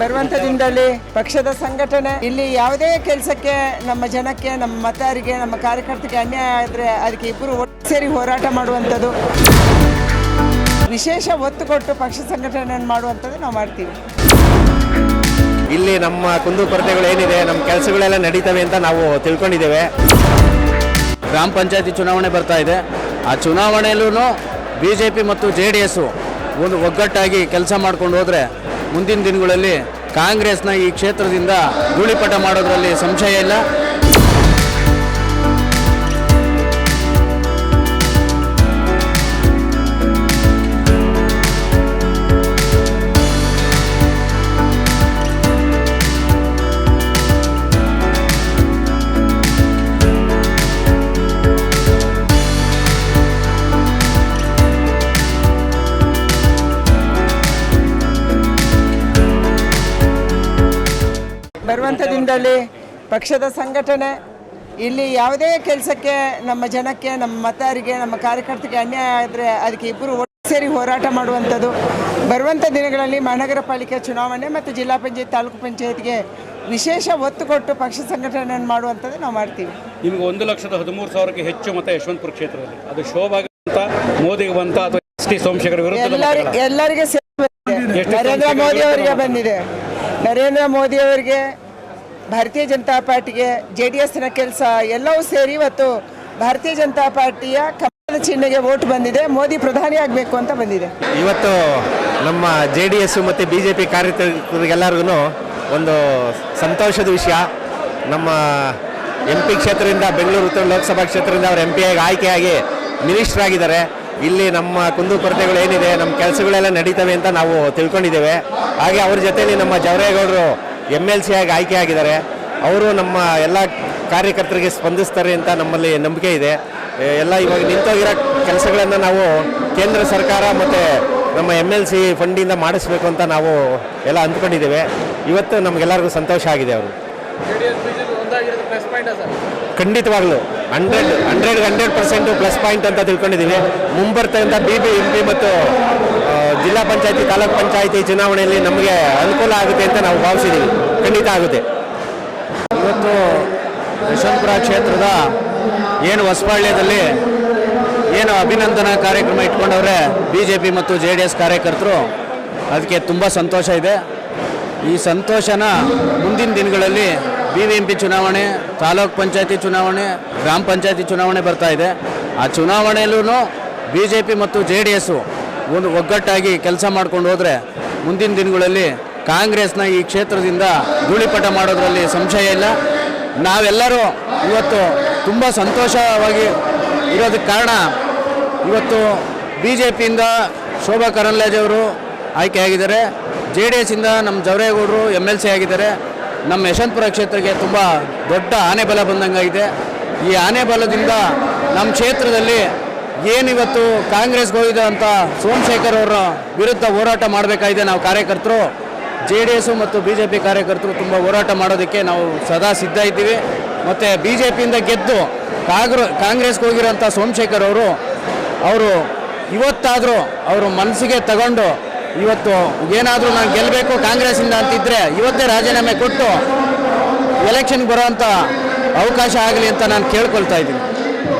ಬರುವಂತ ದಿನದಲ್ಲಿ ಪಕ್ಷದ ಸಂಘಟನೆ ಇಲ್ಲಿ ಯಾವುದೇ ಕೆಲಸಕ್ಕೆ ನಮ್ಮ ಜನಕ್ಕೆ ನಮ್ಮ ಮತಾರಿಗೆ ನಮ್ಮ ಕಾರ್ಯಕರ್ತರಿಗೆ ಅನ್ಯಾಯ ಆದರೆ ಅದಕ್ಕೆ ಇಬ್ಬರು ಒಟ್ಟು ಸೇರಿ ಹೋರಾಟ ಮಾಡುವಂಥದ್ದು. ವಿಶೇಷ ಒತ್ತು ಕೊಟ್ಟು ಪಕ್ಷ ಸಂಘಟನೆಯನ್ನು ಮಾಡುವಂಥದ್ದು ನಾವು ಮಾಡ್ತೀವಿ. ಇಲ್ಲಿ ನಮ್ಮ ಕುಂದುಕೊರತೆಗಳು ಏನಿದೆ ನಮ್ಮ ಕೆಲಸಗಳೆಲ್ಲ ನಡೀತವೆ ಅಂತ ನಾವು ತಿಳ್ಕೊಂಡಿದ್ದೇವೆ. ಗ್ರಾಮ ಪಂಚಾಯತಿ ಚುನಾವಣೆ ಬರ್ತಾ ಇದೆ. ಆ ಚುನಾವಣೆಯಲ್ಲೂ ಬಿ ಜೆ ಪಿ ಮತ್ತು ಜೆ ಡಿ ಎಸ್ಸು ಒಂದು ಒಗ್ಗಟ್ಟಾಗಿ ಕೆಲಸ ಮಾಡ್ಕೊಂಡು ಹೋದರೆ ಮುಂದಿನ ದಿನಗಳಲ್ಲಿ ಕಾಂಗ್ರೆಸ್ನ ಈ ಕ್ಷೇತ್ರದಿಂದ ಧೂಳಿಪಟ ಮಾಡೋದ್ರಲ್ಲಿ ಸಂಶಯ ಇಲ್ಲ. ಬರುವಂಥ ದಿನದಲ್ಲಿ ಪಕ್ಷದ ಸಂಘಟನೆ ಇಲ್ಲಿ ಯಾವುದೇ ಕೆಲಸಕ್ಕೆ ನಮ್ಮ ಜನಕ್ಕೆ ನಮ್ಮ ಮತಾರಿಗೆ ನಮ್ಮ ಕಾರ್ಯಕರ್ತರಿಗೆ ಅನ್ಯಾಯ ಆದರೆ ಅದಕ್ಕೆ ಇಬ್ಬರು ಸೇರಿ ಹೋರಾಟ ಮಾಡುವಂಥದ್ದು ಬರುವಂಥ ದಿನಗಳಲ್ಲಿ ಮಹಾನಗರ ಪಾಲಿಕೆ ಚುನಾವಣೆ ಮತ್ತು ಜಿಲ್ಲಾ ಪಂಚಾಯತ್ ತಾಲೂಕು ಪಂಚಾಯತ್ಗೆ ವಿಶೇಷ ಒತ್ತು ಕೊಟ್ಟು ಪಕ್ಷ ಸಂಘಟನೆಯನ್ನು ಮಾಡುವಂಥದ್ದು ನಾವು ಮಾಡ್ತೀವಿ ನಿಮಗೆ ಒಂದು ಲಕ್ಷದ ಹದಿಮೂರು ಸಾವಿರಕ್ಕೆ ಹೆಚ್ಚು ಮತ ಯಶವಂತಪುರ ಕ್ಷೇತ್ರದಲ್ಲಿ ಅದು ಶೋಭಾಗ ಅಂತ ಮೋದಿಗೆ ಬಂತ ಅಥವಾ ಎಸ್ ಟಿ ಸೋಮಶೇಖರ್ ವಿರುದ್ಧ? ಎಲ್ಲರಿಗೆ. ನರೇಂದ್ರ ಮೋದಿ ಅವರಿಗೆ ಬಂದಿದೆ ನರೇಂದ್ರ ಮೋದಿ ಅವರಿಗೆ, ಭಾರತೀಯ ಜನತಾ ಪಾರ್ಟಿಗೆ, ಜೆ ಡಿ ಎಸ್ನ ಕೆಲಸ ಎಲ್ಲವೂ ಸೇರಿ ಇವತ್ತು ಭಾರತೀಯ ಜನತಾ ಪಾರ್ಟಿಯ ಕಮಲದ ಚಿಹ್ನೆಗೆ ವೋಟ್ ಬಂದಿದೆ. ಮೋದಿ ಪ್ರಧಾನಿ ಆಗಬೇಕು ಅಂತ ಬಂದಿದೆ. ಇವತ್ತು ನಮ್ಮ ಜೆ ಡಿ ಎಸ್ ಮತ್ತು ಬಿ ಜೆ ಪಿ ಕಾರ್ಯಕರ್ತರಿಗೆಲ್ಲರಿಗೂ ಒಂದು ಸಂತೋಷದ ವಿಷಯ. ನಮ್ಮ ಎಂ ಪಿ ಕ್ಷೇತ್ರದಿಂದ, ಬೆಂಗಳೂರು ಉತ್ತರ ಲೋಕಸಭಾ ಕ್ಷೇತ್ರದಿಂದ ಅವರು ಎಂ ಪಿ ಆಗಿ ಆಯ್ಕೆಯಾಗಿ ಮಿನಿಸ್ಟರ್ ಆಗಿದ್ದಾರೆ. ಇಲ್ಲಿ ನಮ್ಮ ಕುಂದುಕೊರತೆಗಳು ಏನಿದೆ, ನಮ್ಮ ಕೆಲಸಗಳೆಲ್ಲ ನಡೀತವೆ ಅಂತ ನಾವು ತಿಳ್ಕೊಂಡಿದ್ದೇವೆ. ಹಾಗೆ ಅವ್ರ ಜೊತೆಯಲ್ಲಿ ನಮ್ಮ ಜವರೇಗೌಡರು ಎಂ ಎಲ್ ಸಿ ಆಗಿ ಆಯ್ಕೆ ಆಗಿದ್ದಾರೆ. ಅವರು ನಮ್ಮ ಎಲ್ಲ ಕಾರ್ಯಕರ್ತರಿಗೆ ಸ್ಪಂದಿಸ್ತಾರೆ ಅಂತ ನಮ್ಮಲ್ಲಿ ನಂಬಿಕೆ ಇದೆ. ಎಲ್ಲ ಇವಾಗ ನಿಂತೋಗಿರೋ ಕೆಲಸಗಳನ್ನು ನಾವು ಕೇಂದ್ರ ಸರ್ಕಾರ ಮತ್ತು ನಮ್ಮ ಎಂ ಎಲ್ ಸಿ ಫಂಡಿಂದ ಮಾಡಿಸ್ಬೇಕು ಅಂತ ನಾವು ಎಲ್ಲ ಅಂದ್ಕೊಂಡಿದ್ದೇವೆ. ಇವತ್ತು ನಮಗೆಲ್ಲರಿಗೂ ಸಂತೋಷ ಆಗಿದೆ ಅವರು. ಖಂಡಿತವಾಗ್ಲೂ. Hundred hundred hundred percent plus point ಅಂತ ತಿಳ್ಕೊಂಡಿದ್ದೀವಿ ಮುಂಬರ್ತಕ್ಕಂಥ ಬಿ ಬಿ ಎಂ ಪಿ ಮತ್ತು ಜಿಲ್ಲಾ ಪಂಚಾಯತಿ ತಾಲೂಕ್ ಪಂಚಾಯತಿ ಚುನಾವಣೆಯಲ್ಲಿ ನಮಗೆ ಅನುಕೂಲ ಆಗುತ್ತೆ ಅಂತ ನಾವು ಭಾವಿಸಿದ್ದೀವಿ ಖಂಡಿತ ಆಗುತ್ತೆ. ಇವತ್ತು ಯಶವಂತಪುರ ಕ್ಷೇತ್ರದ ಏನು ಹೊಸಪಾಳ್ಯದಲ್ಲಿ ಏನು ಅಭಿನಂದನಾ ಕಾರ್ಯಕ್ರಮ ಇಟ್ಕೊಂಡವ್ರೆ ಬಿ ಜೆ ಪಿ ಮತ್ತು ಜೆ ಡಿ ಎಸ್ ಕಾರ್ಯಕರ್ತರು ಅದಕ್ಕೆ ತುಂಬ ಸಂತೋಷ ಇದೆ. ಈ ಸಂತೋಷನ ಮುಂದಿನ ದಿನಗಳಲ್ಲಿ ಬಿ ವಿ ಎಂ ಪಿ ಚುನಾವಣೆ, ತಾಲೂಕ್ ಪಂಚಾಯತಿ ಚುನಾವಣೆ, ಗ್ರಾಮ ಪಂಚಾಯತಿ ಚುನಾವಣೆ ಬರ್ತಾ ಇದೆ. ಆ ಚುನಾವಣೆಯಲ್ಲೂ ಬಿ ಜೆ ಪಿ ಮತ್ತು ಜೆ ಡಿ ಎಸ್ಸು ಒಂದು ಒಗ್ಗಟ್ಟಾಗಿ ಕೆಲಸ ಮಾಡ್ಕೊಂಡು ಹೋದರೆ ಮುಂದಿನ ದಿನಗಳಲ್ಲಿ ಕಾಂಗ್ರೆಸ್ನ ಈ ಕ್ಷೇತ್ರದಿಂದ ಧೂಳಿಪಟ ಮಾಡೋದರಲ್ಲಿ ಸಂಶಯ ಇಲ್ಲ. ನಾವೆಲ್ಲರೂ ಇವತ್ತು ತುಂಬ ಸಂತೋಷವಾಗಿ ಇರೋದಕ್ಕೆ ಕಾರಣ ಇವತ್ತು ಬಿ ಜೆ ಪಿಯಿಂದ ಶೋಭಾ ಕರಂದ್ಲಾಜೆ ಅವರು ಆಯ್ಕೆಯಾಗಿದ್ದಾರೆ ಜೆ ಡಿ ಎಸ್ಸಿಂದ ನಮ್ಮ ಜವರೇಗೌಡರು ಎಂ ಎಲ್ ಸಿ ಆಗಿದ್ದಾರೆ. ನಮ್ಮ ಯಶವಂತಪುರ ಕ್ಷೇತ್ರಕ್ಕೆ ತುಂಬ ದೊಡ್ಡ ಆನೆ ಬಲ ಬಂದಂಗಾಗಿದೆ. ಈ ಆನೆ ಬಲದಿಂದ ನಮ್ಮ ಕ್ಷೇತ್ರದಲ್ಲಿ ಏನಿವತ್ತು ಕಾಂಗ್ರೆಸ್ಗೆ ಹೋಗಿದೆ ಅಂತ ಸೋಮಶೇಖರ್ ಅವರ ವಿರುದ್ಧ ಹೋರಾಟ ಮಾಡಬೇಕಾಗಿದೆ. ನಾವು ಕಾರ್ಯಕರ್ತರು, ಜೆ ಡಿ ಎಸ್ಸು ಮತ್ತು ಬಿ ಜೆ ಪಿ ಕಾರ್ಯಕರ್ತರು ತುಂಬ ಹೋರಾಟ ಮಾಡೋದಕ್ಕೆ ನಾವು ಸದಾ ಸಿದ್ಧ ಇದ್ದೀವಿ. ಮತ್ತು ಬಿ ಜೆ ಪಿಯಿಂದ ಗೆದ್ದು ಕಾಗ್ರ, ಕಾಂಗ್ರೆಸ್ಗೆ ಹೋಗಿರೋಂಥ ಸೋಮಶೇಖರ್ ಅವರು ಅವರು ಇವತ್ತಾದರೂ ಅವರು ಮನಸ್ಸಿಗೆ ತಗೊಂಡು ಇವತ್ತು ಏನಾದರೂ ನಾನು ಗೆಲ್ಲಬೇಕು ಕಾಂಗ್ರೆಸ್ಸಿಂದ ಅಂತಿದ್ದರೆ ಇವತ್ತೇ ರಾಜೀನಾಮೆ ಕೊಟ್ಟು ಎಲೆಕ್ಷನ್ಗೆ ಬರೋವಂಥ ಅವಕಾಶ ಆಗಲಿ ಅಂತ ನಾನು ಕೇಳ್ಕೊಳ್ತಾ ಇದ್ದೀನಿ.